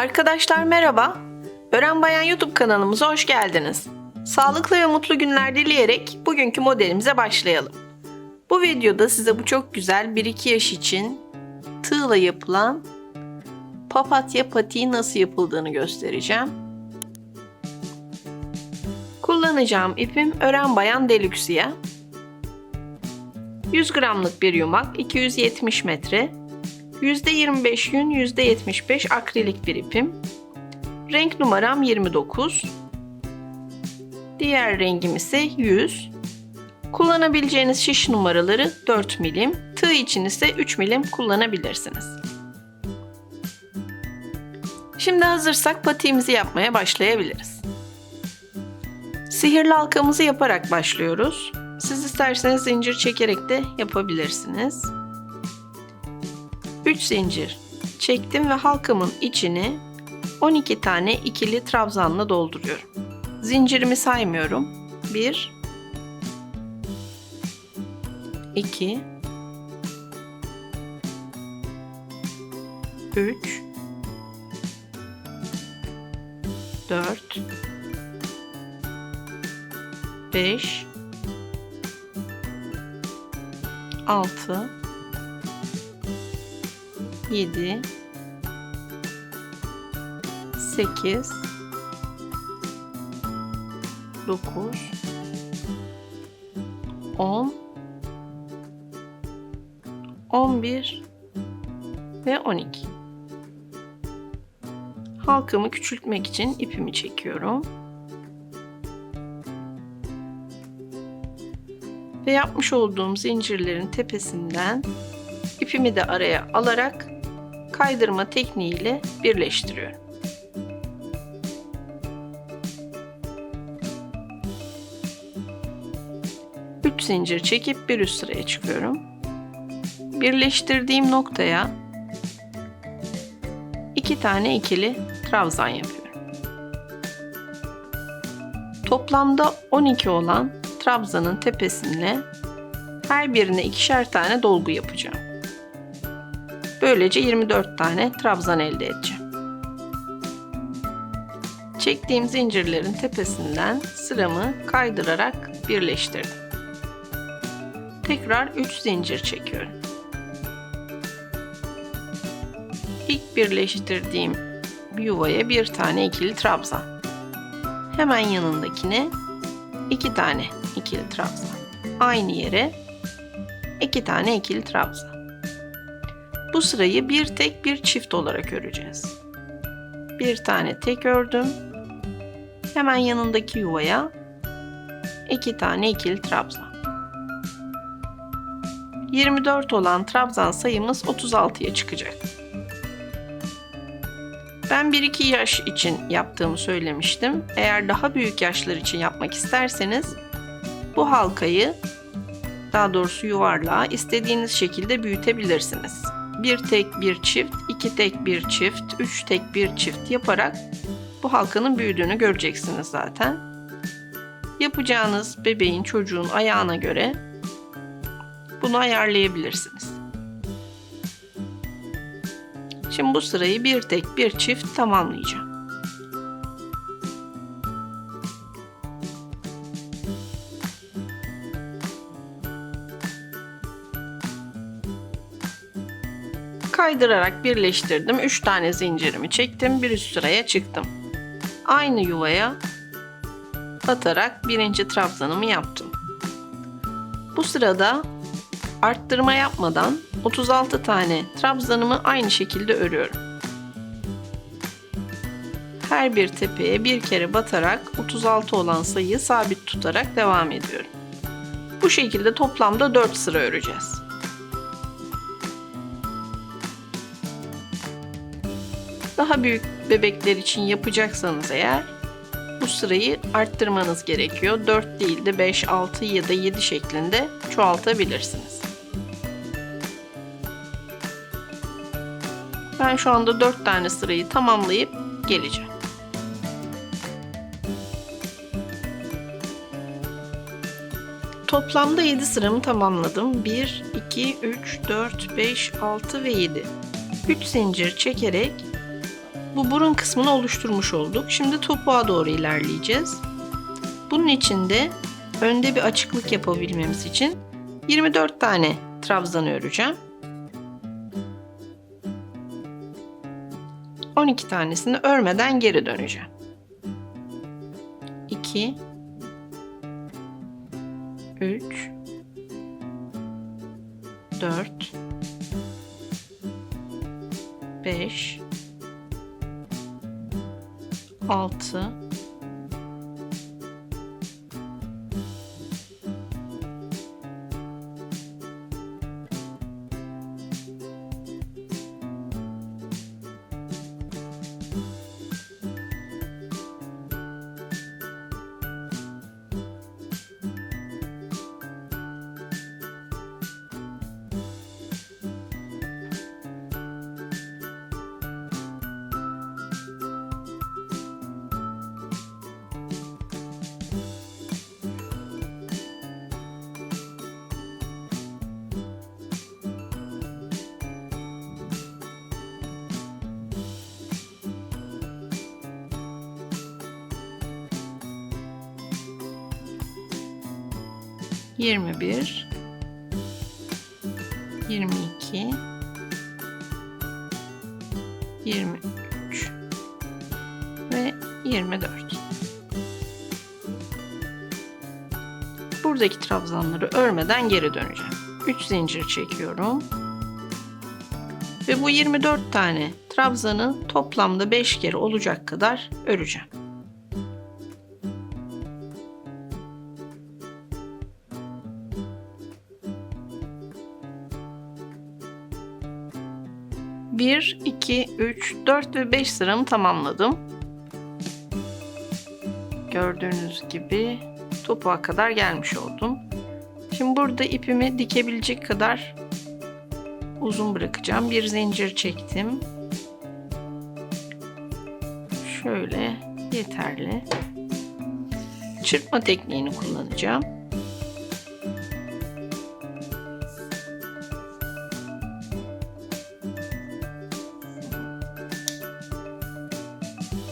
Arkadaşlar merhaba. Öğren Bayan YouTube kanalımıza hoş geldiniz. Sağlıklı ve mutlu günler dileyerek bugünkü modelimize başlayalım. Bu videoda size bu çok güzel 1-2 yaş için tığla yapılan papatya patiği nasıl yapıldığını göstereceğim. Kullanacağım ipim Ören Bayan Deluxe'ya. 100 gramlık bir yumak, 270 metre, %25 yün, %75 akrilik bir ipim. Renk numaram 29. Diğer rengim ise 100. Kullanabileceğiniz şiş numaraları 4 milim, tığ için ise 3 milim kullanabilirsiniz. Şimdi hazırsak patiğimizi yapmaya başlayabiliriz. Sihirli halkamızı yaparak başlıyoruz. Siz isterseniz zincir çekerek de yapabilirsiniz. 3 zincir çektim ve halkamın içini 12 tane ikili trabzanla dolduruyorum. Zincirimi saymıyorum. 1 2 3 4 5 6 7 8 9 10 11 ve 12 halkamı küçültmek için ipimi çekiyorum. Ve yapmış olduğum zincirlerin tepesinden ipimi de araya alarak kaydırma tekniğiyle birleştiriyorum. Üç zincir çekip bir üst sıraya çıkıyorum. Birleştirdiğim noktaya iki tane ikili trabzan yapıyorum. Toplamda 12 olan trabzanın tepesine her birine ikişer tane dolgu yapacağım. Böylece 24 tane trabzan elde edeceğim. Çektiğim zincirlerin tepesinden sıramı kaydırarak birleştirdim. Tekrar 3 zincir çekiyorum. İlk birleştirdiğim yuvaya bir tane ikili trabzan. Hemen yanındakine iki tane ikili trabzan. Aynı yere iki tane ikili trabzan. Bu sırayı bir tek bir çift olarak öreceğiz. Bir tane tek ördüm. Hemen yanındaki yuvaya iki tane ikili trabzan. 24 olan trabzan sayımız 36'ya çıkacak. Ben 1-2 yaş için yaptığımı söylemiştim. Eğer daha büyük yaşlar için yapmak isterseniz bu halkayı daha doğrusu yuvarlağı istediğiniz şekilde büyütebilirsiniz bir tek bir çift, iki tek bir çift, üç tek bir çift yaparak bu halkanın büyüdüğünü göreceksiniz zaten. Yapacağınız bebeğin çocuğun ayağına göre bunu ayarlayabilirsiniz. Şimdi bu sırayı bir tek bir çift tamamlayacağım. Kaydırarak birleştirdim. 3 tane zincirimi çektim. Bir üst sıraya çıktım. Aynı yuvaya batarak birinci trabzanımı yaptım. Bu sırada arttırma yapmadan 36 tane trabzanımı aynı şekilde örüyorum. Her bir tepeye bir kere batarak 36 olan sayıyı sabit tutarak devam ediyorum. Bu şekilde toplamda 4 sıra öreceğiz. Daha büyük bebekler için yapacaksanız eğer bu sırayı arttırmanız gerekiyor. 4 değil de 5, 6 ya da 7 şeklinde çoğaltabilirsiniz. Ben şu anda 4 tane sırayı tamamlayıp geleceğim. Toplamda 7 sıramı tamamladım. 1, 2, 3, 4, 5, 6 ve 7. 3 zincir çekerek Bu burun kısmını oluşturmuş olduk. Şimdi topuğa doğru ilerleyeceğiz. Bunun için de önde bir açıklık yapabilmemiz için 24 tane trabzan öreceğim. 12 tanesini örmeden geri döneceğim. 2 3 4 5 6 21 22 23 ve 24 Buradaki trabzanları örmeden geri döneceğim. 3 zincir çekiyorum. Ve bu 24 tane trabzanı toplamda 5 kere olacak kadar öreceğim. Bir, iki, üç, dört ve beş sıramı tamamladım. Gördüğünüz gibi topuğa kadar gelmiş oldum. Şimdi burada ipimi dikebilecek kadar uzun bırakacağım. Bir zincir çektim. Şöyle yeterli. Çırpma tekniğini kullanacağım.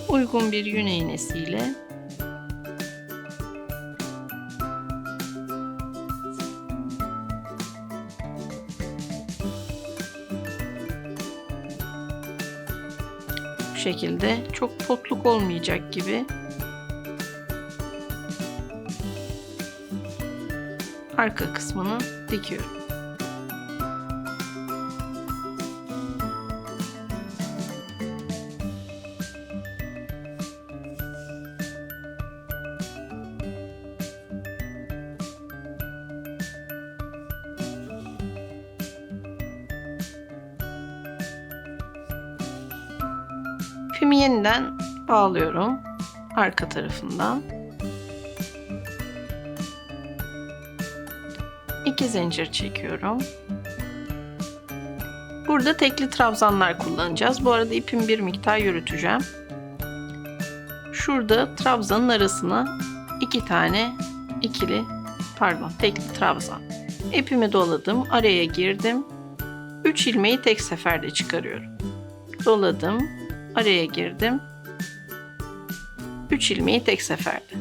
Uygun bir yün iğnesiyle bu şekilde çok potluk olmayacak gibi arka kısmını dikiyorum. İpimi yeniden bağlıyorum arka tarafından. İki zincir çekiyorum. Burada tekli trabzanlar kullanacağız. Bu arada ipimi bir miktar yürüteceğim. Şurada trabzanın arasına iki tane ikili pardon tekli trabzan. İpimi doladım, araya girdim. 3 ilmeği tek seferde çıkarıyorum. Doladım, araya girdim. 3 ilmeği tek seferde.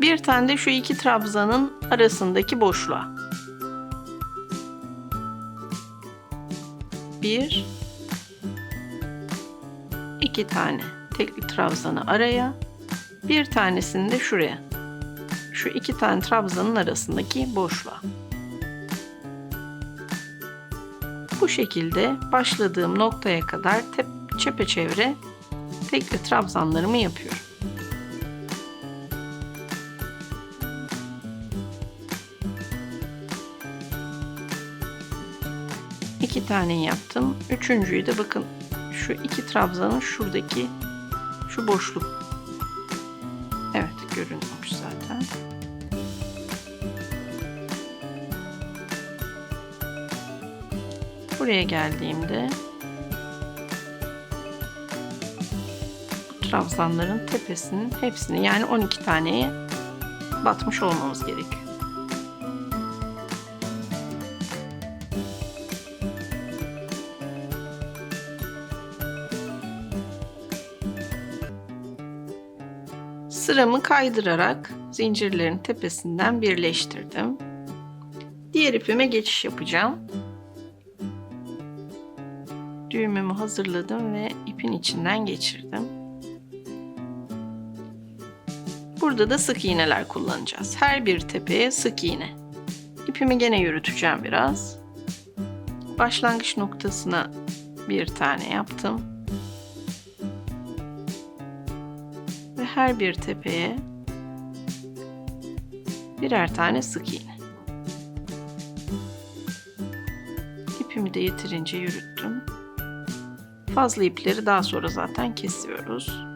Bir tane de şu iki trabzanın arasındaki boşluğa. Bir, iki tane tekli trabzanı araya, bir tanesini de şuraya. Şu iki tane trabzanın arasındaki boşluğa. Bu şekilde başladığım noktaya kadar tep çepeçevre tekli trabzanlarımı yapıyorum. İki tane yaptım. Üçüncüyü de bakın şu iki trabzanın şuradaki şu boşluk. Evet görünmüş zaten. Buraya geldiğimde trabzanların tepesinin hepsini yani 12 taneye batmış olmamız gerekiyor. Sıramı kaydırarak zincirlerin tepesinden birleştirdim. Diğer ipime geçiş yapacağım. Düğümümü hazırladım ve ipin içinden geçirdim. Burada da sık iğneler kullanacağız. Her bir tepeye sık iğne. İpimi gene yürüteceğim biraz. Başlangıç noktasına bir tane yaptım. Ve her bir tepeye birer tane sık iğne. İpimi de yeterince yürüttüm. Fazla ipleri daha sonra zaten kesiyoruz.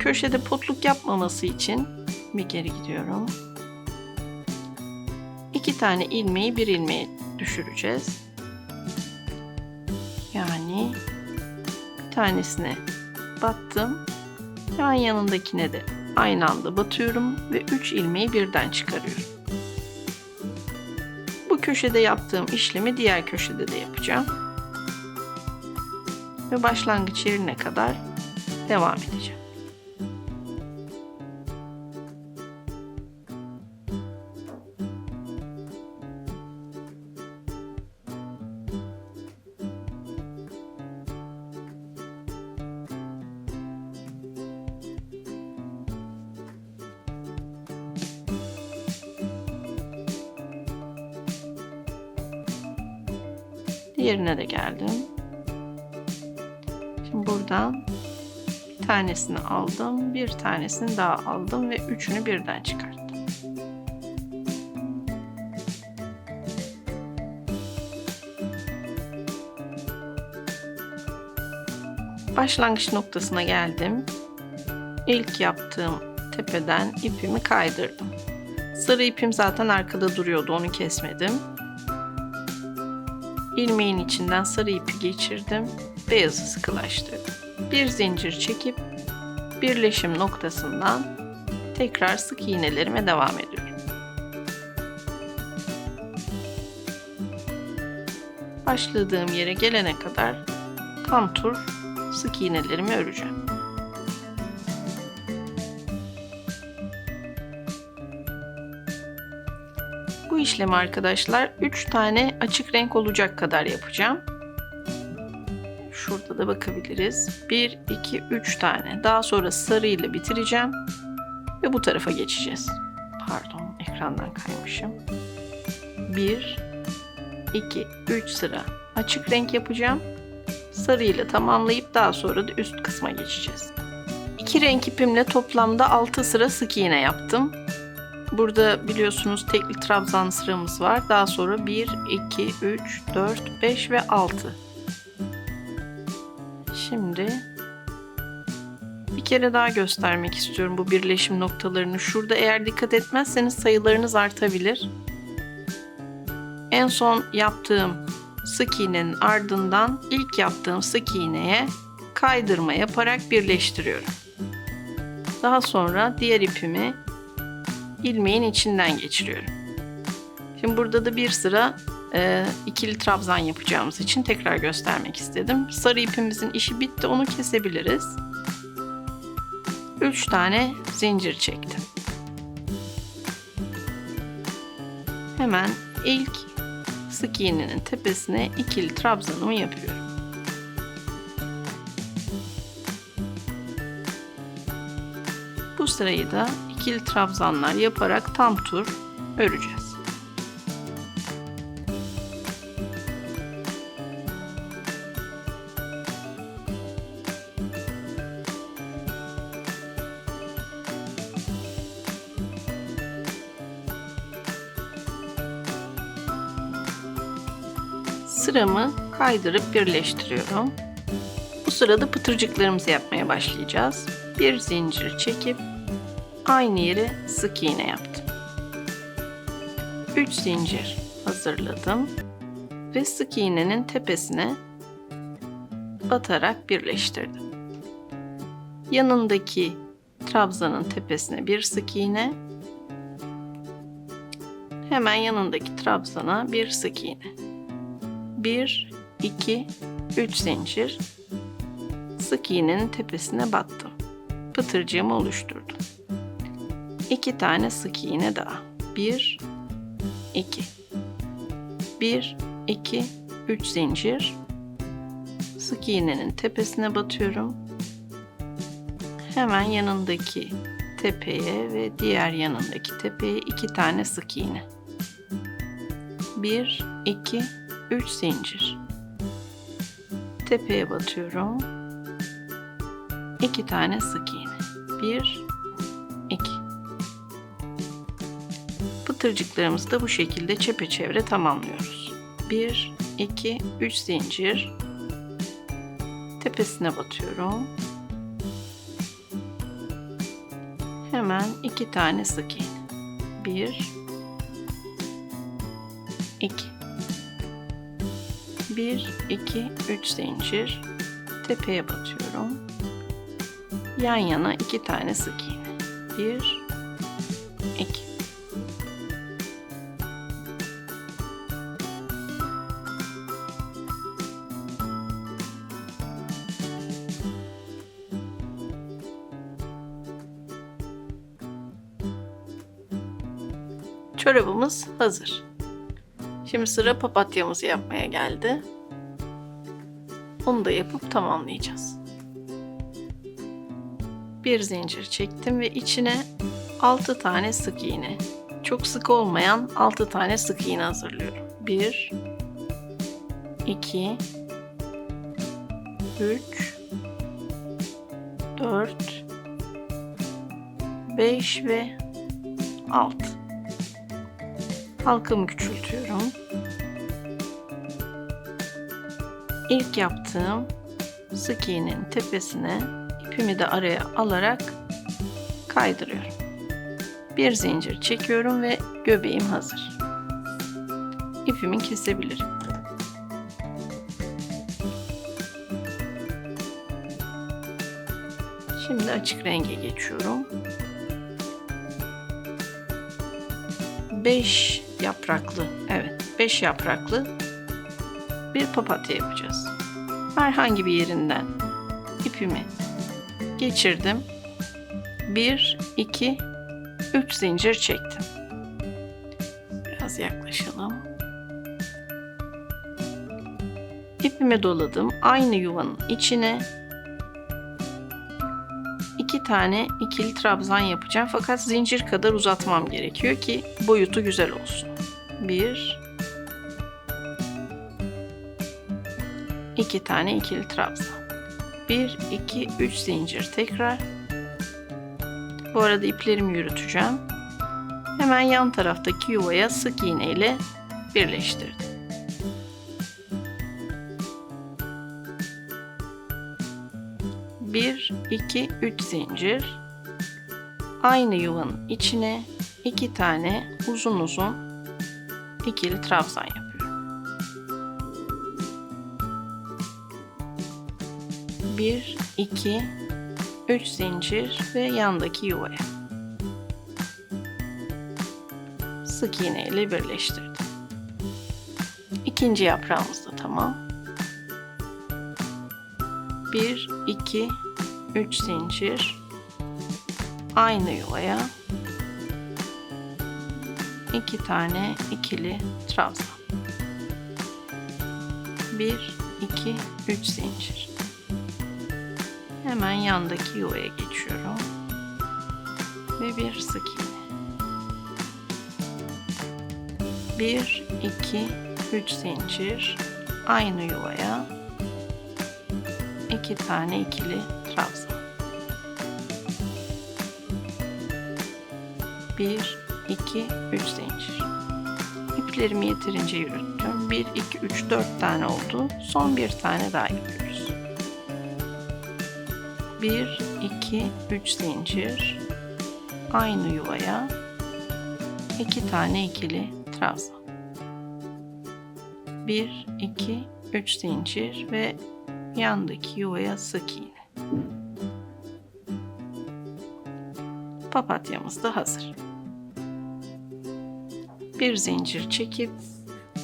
Köşede potluk yapmaması için bir geri gidiyorum. İki tane ilmeği bir ilmeğe düşüreceğiz. Yani bir tanesine battım. Yan yanındakine de aynı anda batıyorum ve üç ilmeği birden çıkarıyorum. Bu köşede yaptığım işlemi diğer köşede de yapacağım. Ve başlangıç yerine kadar devam edeceğim. Diğerine de geldim. Şimdi buradan bir tanesini aldım, bir tanesini daha aldım ve üçünü birden çıkarttım. Başlangıç noktasına geldim. İlk yaptığım tepeden ipimi kaydırdım. Sarı ipim zaten arkada duruyordu, onu kesmedim. İlmeğin içinden sarı ipi geçirdim, beyazı sıkılaştırdım. Bir zincir çekip birleşim noktasından tekrar sık iğnelerime devam ediyorum. Başladığım yere gelene kadar tam tur sık iğnelerimi öreceğim. Bu işlemi arkadaşlar 3 tane açık renk olacak kadar yapacağım. Şurada da bakabiliriz. 1, 2, 3 tane. Daha sonra sarı ile bitireceğim. Ve bu tarafa geçeceğiz. Pardon ekrandan kaymışım. 1, 2, 3 sıra açık renk yapacağım. Sarı ile tamamlayıp daha sonra da üst kısma geçeceğiz. İki renk ipimle toplamda 6 sıra sık iğne yaptım. Burada biliyorsunuz tekli trabzan sıramız var. Daha sonra 1, 2, 3, 4, 5 ve 6. Şimdi bir kere daha göstermek istiyorum bu birleşim noktalarını. Şurada eğer dikkat etmezseniz sayılarınız artabilir. En son yaptığım sık iğnenin ardından ilk yaptığım sık iğneye kaydırma yaparak birleştiriyorum. Daha sonra diğer ipimi ilmeğin içinden geçiriyorum. Şimdi burada da bir sıra e, ikili trabzan yapacağımız için tekrar göstermek istedim. Sarı ipimizin işi bitti onu kesebiliriz. 3 tane zincir çektim. Hemen ilk sık iğnenin tepesine ikili trabzanımı yapıyorum. Bu sırayı da ikili trabzanlar yaparak tam tur öreceğiz. Sıramı kaydırıp birleştiriyorum. Bu sırada pıtırcıklarımızı yapmaya başlayacağız. Bir zincir çekip aynı yere sık iğne yaptım. 3 zincir hazırladım ve sık iğnenin tepesine batarak birleştirdim. Yanındaki trabzanın tepesine bir sık iğne. Hemen yanındaki trabzana bir sık iğne. 1 2 3 zincir sık iğnenin tepesine battım. Pıtırcığımı oluşturdum. 2 tane sık iğne daha. 1 2 1 2 3 zincir sık iğnenin tepesine batıyorum. Hemen yanındaki tepeye ve diğer yanındaki tepeye iki tane sık iğne. 1 2 3 zincir. Tepeye batıyorum. 2 tane sık iğne. 1 Pıtırcıklarımızı da bu şekilde çepeçevre tamamlıyoruz. 1 2 3 zincir tepesine batıyorum. Hemen iki tane sık iğne. Bir, iki. Bir, iki, üç zincir. Tepeye batıyorum. Yan yana iki tane sık iğne. Bir, iki. Çorabımız hazır. Şimdi sıra papatyamızı yapmaya geldi. Onu da yapıp tamamlayacağız. Bir zincir çektim ve içine 6 tane sık iğne. Çok sık olmayan 6 tane sık iğne hazırlıyorum. 1 2 3 4 5 ve 6 halkamı küçültüyorum. İlk yaptığım sık iğnenin tepesine ipimi de araya alarak kaydırıyorum. Bir zincir çekiyorum ve göbeğim hazır. İpimi kesebilirim. Şimdi açık renge geçiyorum. 5 yapraklı, evet 5 yapraklı bir papatya yapacağız. Herhangi bir yerinden ipimi geçirdim. 1, 2, 3 zincir çektim. Biraz yaklaşalım. İpimi doladım. Aynı yuvanın içine iki tane ikili trabzan yapacağım. Fakat zincir kadar uzatmam gerekiyor ki boyutu güzel olsun. Bir, iki tane ikili trabzan. Bir, iki, üç zincir tekrar. Bu arada iplerimi yürüteceğim. Hemen yan taraftaki yuvaya sık iğne ile birleştirdim. Bir, iki, üç zincir. Aynı yuvanın içine iki tane uzun uzun ikili trabzan yapıyorum. Bir, iki, üç zincir ve yandaki yuvaya. Sık iğne ile birleştirdim. İkinci yaprağımız da tamam. 1 2 3 zincir aynı yuvaya iki tane ikili trabzan. 1 2 3 zincir. Hemen yandaki yuvaya geçiyorum. Ve bir sık iğne. 1 2 3 zincir. Aynı yuvaya iki tane ikili trabzan. Bir, iki, üç zincir. İplerimi yeterince yürüttüm. Bir, iki, üç, dört tane oldu. Son bir tane daha yapıyoruz. Bir, iki, üç zincir. Aynı yuvaya iki tane ikili trabzan. Bir, iki, üç zincir ve yandaki yuvaya sık iğne. Papatyamız da hazır. Bir zincir çekip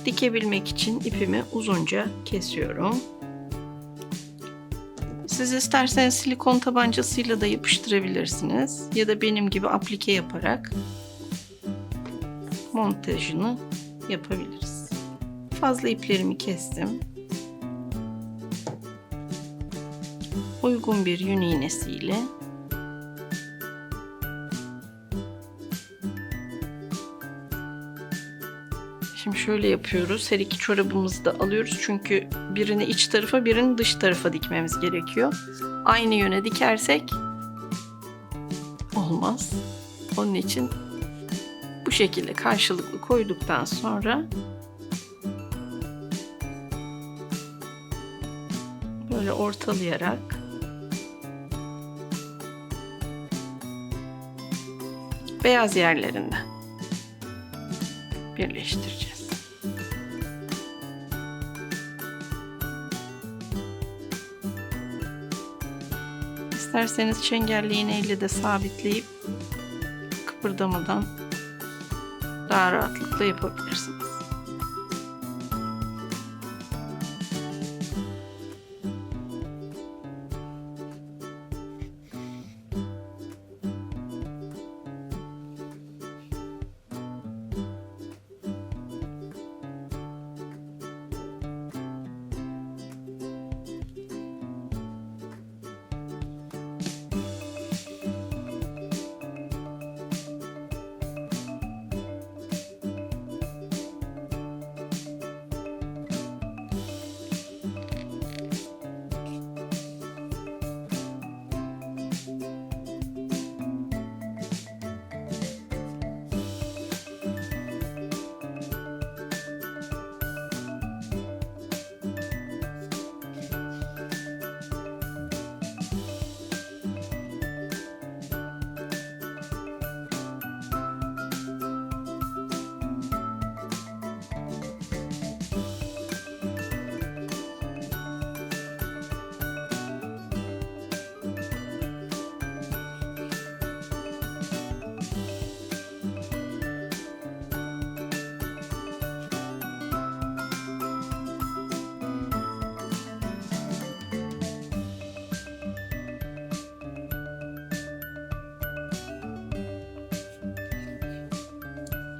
dikebilmek için ipimi uzunca kesiyorum. Siz isterseniz silikon tabancasıyla da yapıştırabilirsiniz ya da benim gibi aplike yaparak montajını yapabiliriz. Fazla iplerimi kestim. Uygun bir yün iğnesiyle Şimdi şöyle yapıyoruz. Her iki çorabımızı da alıyoruz. Çünkü birini iç tarafa birini dış tarafa dikmemiz gerekiyor. Aynı yöne dikersek olmaz. Onun için bu şekilde karşılıklı koyduktan sonra böyle ortalayarak beyaz yerlerinden birleştireceğiz. İsterseniz çengelli iğneyle de sabitleyip kıpırdamadan daha rahatlıkla yapabilirsiniz.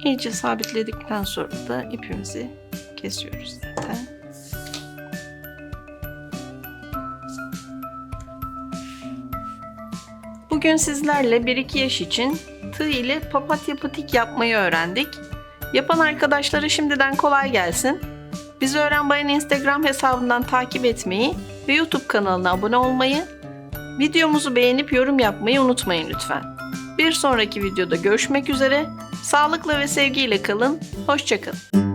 İyice sabitledikten sonra da ipimizi kesiyoruz zaten. Bugün sizlerle 1-2 yaş için tığ ile papatya patik yapmayı öğrendik. Yapan arkadaşlara şimdiden kolay gelsin. Bizi Öğren Bayan Instagram hesabından takip etmeyi ve YouTube kanalına abone olmayı, videomuzu beğenip yorum yapmayı unutmayın lütfen. Bir sonraki videoda görüşmek üzere. Sağlıkla ve sevgiyle kalın. Hoşçakalın.